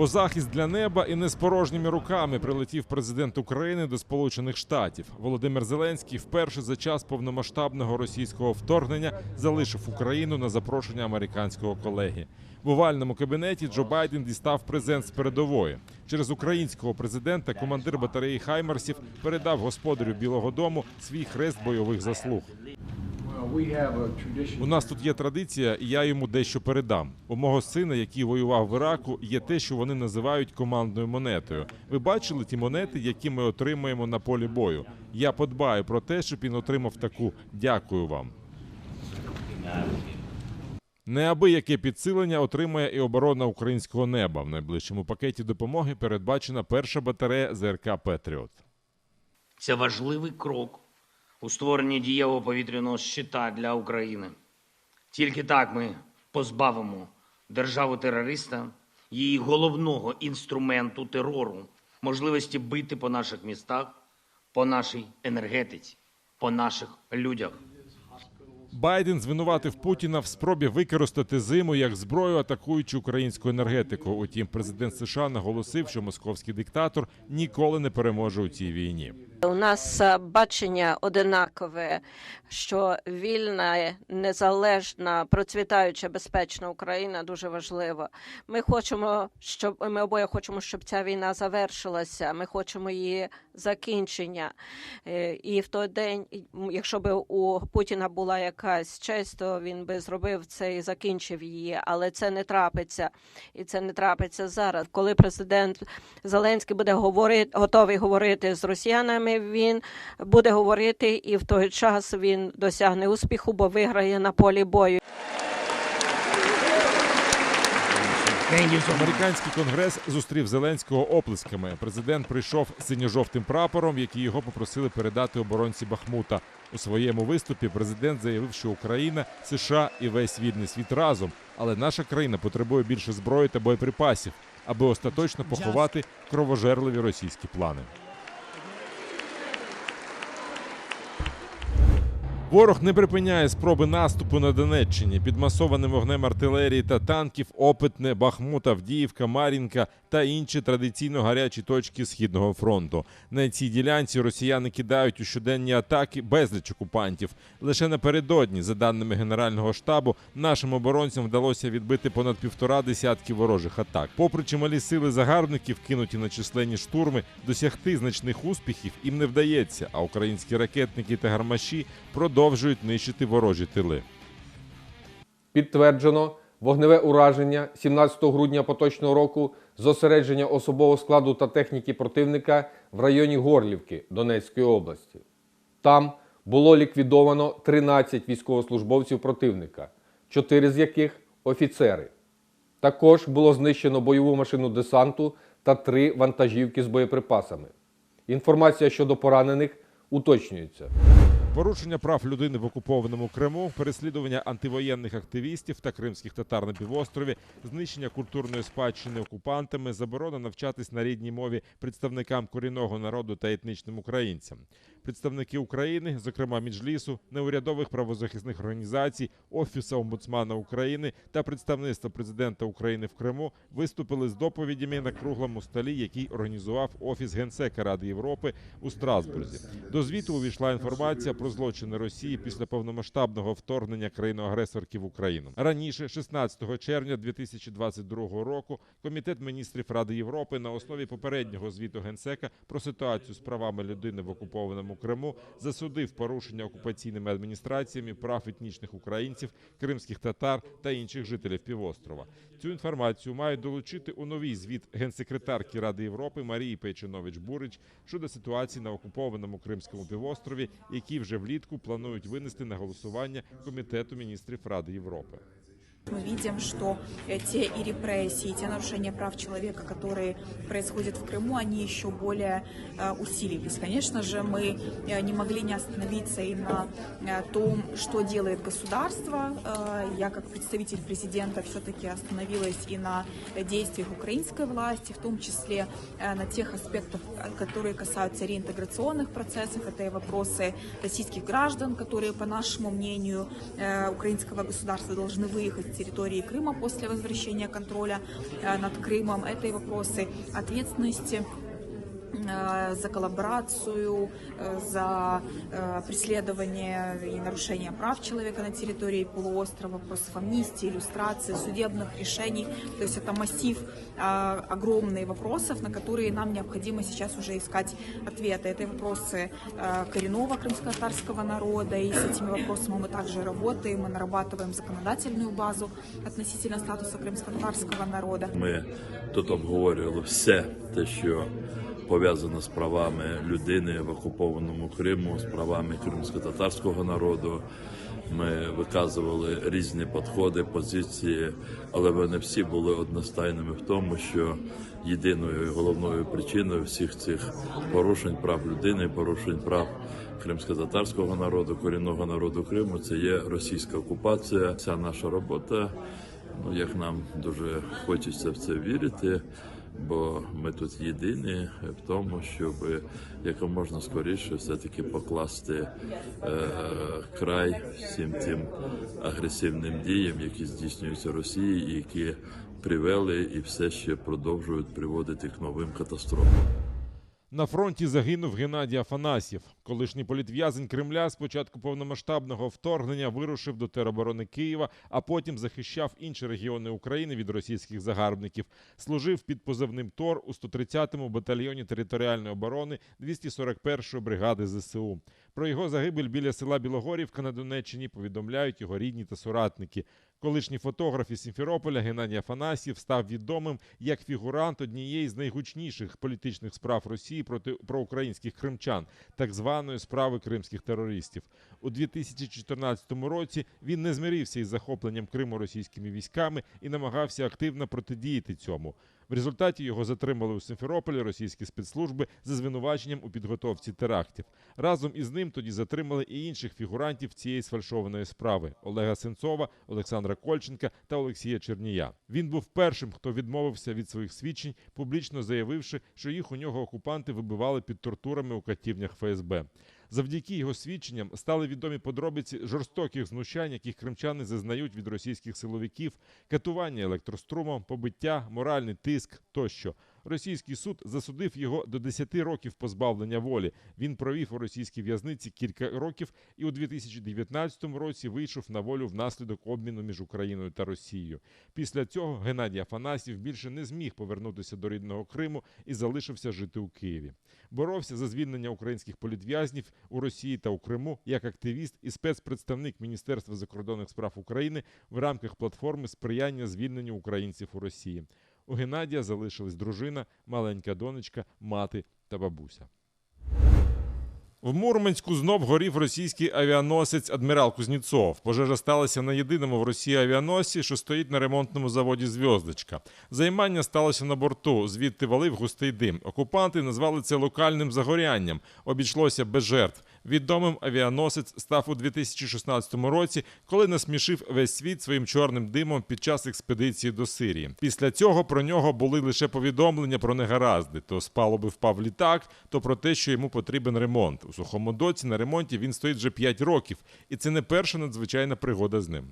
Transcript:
По захист для неба і не з порожніми руками прилетів президент України до Сполучених Штатів. Володимир Зеленський вперше за час повномасштабного російського вторгнення залишив Україну на запрошення американського колеги. В овальному кабінеті Джо Байден дістав презент з передової. Через українського президента командир батареї Хаймерсів передав господарю Білого Дому свій хрест бойових заслуг. У нас тут є традиція, і я йому дещо передам. У мого сина, який воював в Іраку, є те, що вони називають командною монетою. Ви бачили ті монети, які ми отримуємо на полі бою. Я подбаю про те, щоб він отримав таку. Дякую вам. Неабияке підсилення отримає і оборона українського неба. В найближчому пакеті допомоги передбачена перша батарея ЗРК Петріот. Це важливий крок у створенні дієвого повітряного щита для України. Тільки так ми позбавимо державу терориста її головного інструменту терору, можливості бити по наших містах, по нашій енергетиці, по наших людях. Байден звинуватив Путіна в спробі використати зиму як зброю, атакуючи українську енергетику. Утім, президент США наголосив, що московський диктатор ніколи не переможе у цій війні. У нас е, бачення одинакове, що вільна, незалежна, процвітаюча, безпечна Україна дуже важлива. Ми хочемо, щоб ми обоє хочемо, щоб ця війна завершилася. Ми хочемо її закінчення. Е, І в той день, якщо б у Путіна була якась чисто він би зробив це і закінчив її. Але це не трапиться, і це не трапиться зараз. Коли президент Зеленський буде говорити, готовий говорити з росіянами. Він буде говорити, і в той час він досягне успіху, бо виграє на полі бою. Американський конгрес зустрів Зеленського оплесками. Президент прийшов з синьо-жовтим прапором, який його попросили передати оборонці Бахмута. У своєму виступі президент заявив, що Україна, США і весь вільний світ разом, але наша країна потребує більше зброї та боєприпасів, аби остаточно поховати кровожерливі російські плани. Ворог не припиняє спроби наступу на Донеччині під масованим вогнем артилерії та танків. Опитне, Бахмут, Авдіївка, Мар'їнка та інші традиційно гарячі точки східного фронту. На цій ділянці росіяни кидають у щоденні атаки безліч окупантів. Лише напередодні, за даними Генерального штабу, нашим оборонцям вдалося відбити понад півтора десятки ворожих атак. Попри чималі сили загарбників, кинуті на численні штурми, досягти значних успіхів їм не вдається. А українські ракетники та гармаші продовжують нищити ворожі тили. Підтверджено вогневе ураження 17 грудня поточного року зосередження особового складу та техніки противника в районі Горлівки Донецької області. Там було ліквідовано 13 військовослужбовців противника, 4 з яких офіцери. Також було знищено бойову машину десанту та 3 вантажівки з боєприпасами. Інформація щодо поранених уточнюється. Порушення прав людини в окупованому Криму, переслідування антивоєнних активістів та кримських татар на півострові, знищення культурної спадщини окупантами, заборона навчатись на рідній мові представникам корінного народу та етнічним українцям. Представники України, зокрема Мінжлісу, неурядових правозахисних організацій, Офісу омбудсмана України та представництва президента України в Криму виступили з доповідями на круглому столі, який організував Офіс генсека Ради Європи у Страсбурзі. До звіту увійшла інформація про злочини Росії після повномасштабного вторгнення країни-агресорки в Україну. Раніше, 16 червня 2022 року, комітет міністрів Ради Європи на основі попереднього звіту генсека про ситуацію з правами людини в окупованому Криму засудив порушення окупаційними адміністраціями прав етнічних українців, кримських татар та інших жителів півострова. Цю інформацію мають долучити у новий звіт генсекретарки Ради Європи Марії Пейчинович Бурич щодо ситуації на окупованому Кримському півострові, які вже влітку планують винести на голосування комітету міністрів Ради Європи. Мы видим, что э, те и репрессии, и те нарушения прав человека, которые происходят в Крыму, они еще более э, усилились. Конечно же, мы э, не могли не остановиться и на э, том, что делает государство. Э, Я, как представитель президента, все-таки остановилась и на э, действиях украинской власти, в том числе э, на тех аспектах, э, которые касаются реинтеграционных процессов. Это и вопросы российских граждан, которые, по нашему мнению, э, украинского государства должны выехать территории Крыма после возвращения контроля э, над Крымом. Это и вопросы ответственности э, за коллаборацию, э, за э, преследование и нарушение прав человека на территории полуострова, вопросов амнистии, иллюстрации, судебных решений. То есть это массив э, огромный вопросов, на которые нам необходимо сейчас уже искать ответы. Это и вопросы э, коренного крымско-татарского народа, и с этими вопросами мы также работаем, мы нарабатываем законодательную базу относительно статуса крымско-татарского народа. Ми тут обговорювали все те, що пов'язано з правами людини в окупованому Криму, з правами кримсько-татарського народу. Ми виказували різні підходи, позиції, але вони всі були одностайними в тому, що єдиною і головною причиною всіх цих порушень прав людини, порушень прав кримсько-татарського народу, корінного народу Криму це є російська окупація. Ця наша робота Ну, як нам дуже хочеться в це вірити, бо ми тут єдині в тому, щоб якомога скоріше все-таки покласти е, край всім тим агресивним діям, які здійснюються Росією, які привели і все ще продовжують приводити к новим катастрофам. На фронті загинув Геннадій Афанасьєв. Колишній політв'язень Кремля з початку повномасштабного вторгнення вирушив до тероборони Києва, а потім захищав інші регіони України від російських загарбників. Служив під позивним ТОР у 130-му батальйоні територіальної оборони 241-ї бригади ЗСУ. Про його загибель біля села Білогорівка на Донеччині повідомляють його рідні та соратники. Колишній фотограф із Сімферополя Геннадій Афанасів став відомим як фігурант однієї з найгучніших політичних справ Росії проти проукраїнських кримчан, так званої справи кримських терористів. У 2014 році він не змирився із захопленням Криму російськими військами і намагався активно протидіяти цьому. В результаті його затримали у Симферополі російські спецслужби за звинуваченням у підготовці терактів. Разом із ним тоді затримали і інших фігурантів цієї сфальшованої справи: Олега Сенцова, Олександра Кольченка та Олексія Чернія. Він був першим, хто відмовився від своїх свідчень, публічно заявивши, що їх у нього окупанти вибивали під тортурами у катівнях ФСБ. Завдяки його свідченням стали відомі подробиці жорстоких знущань, яких кримчани зазнають від російських силовиків, катування електрострумом, побиття, моральний тиск тощо. Російський суд засудив його до 10 років позбавлення волі. Він провів у російській в'язниці кілька років і у 2019 році вийшов на волю внаслідок обміну між Україною та Росією. Після цього Геннадій Афанасьєв більше не зміг повернутися до рідного Криму і залишився жити у Києві. Боровся за звільнення українських політв'язнів у Росії та у Криму як активіст і спецпредставник Міністерства закордонних справ України в рамках платформи сприяння звільненню українців у Росії. У Геннадія залишились дружина, маленька донечка, мати та бабуся. В Мурманську знов горів російський авіаносець Адмірал Кузнєцов. Пожежа сталася на єдиному в Росії авіаносці, що стоїть на ремонтному заводі Зв'яздочка. Займання сталося на борту, звідти валив густий дим. Окупанти назвали це локальним загорянням. Обійшлося без жертв. Відомим авіаносець став у 2016 році, коли насмішив весь світ своїм чорним димом під час експедиції до Сирії. Після цього про нього були лише повідомлення про негаразди: то з палуби впав літак, то про те, що йому потрібен ремонт. У сухому доці на ремонті він стоїть вже 5 років, і це не перша надзвичайна пригода з ним.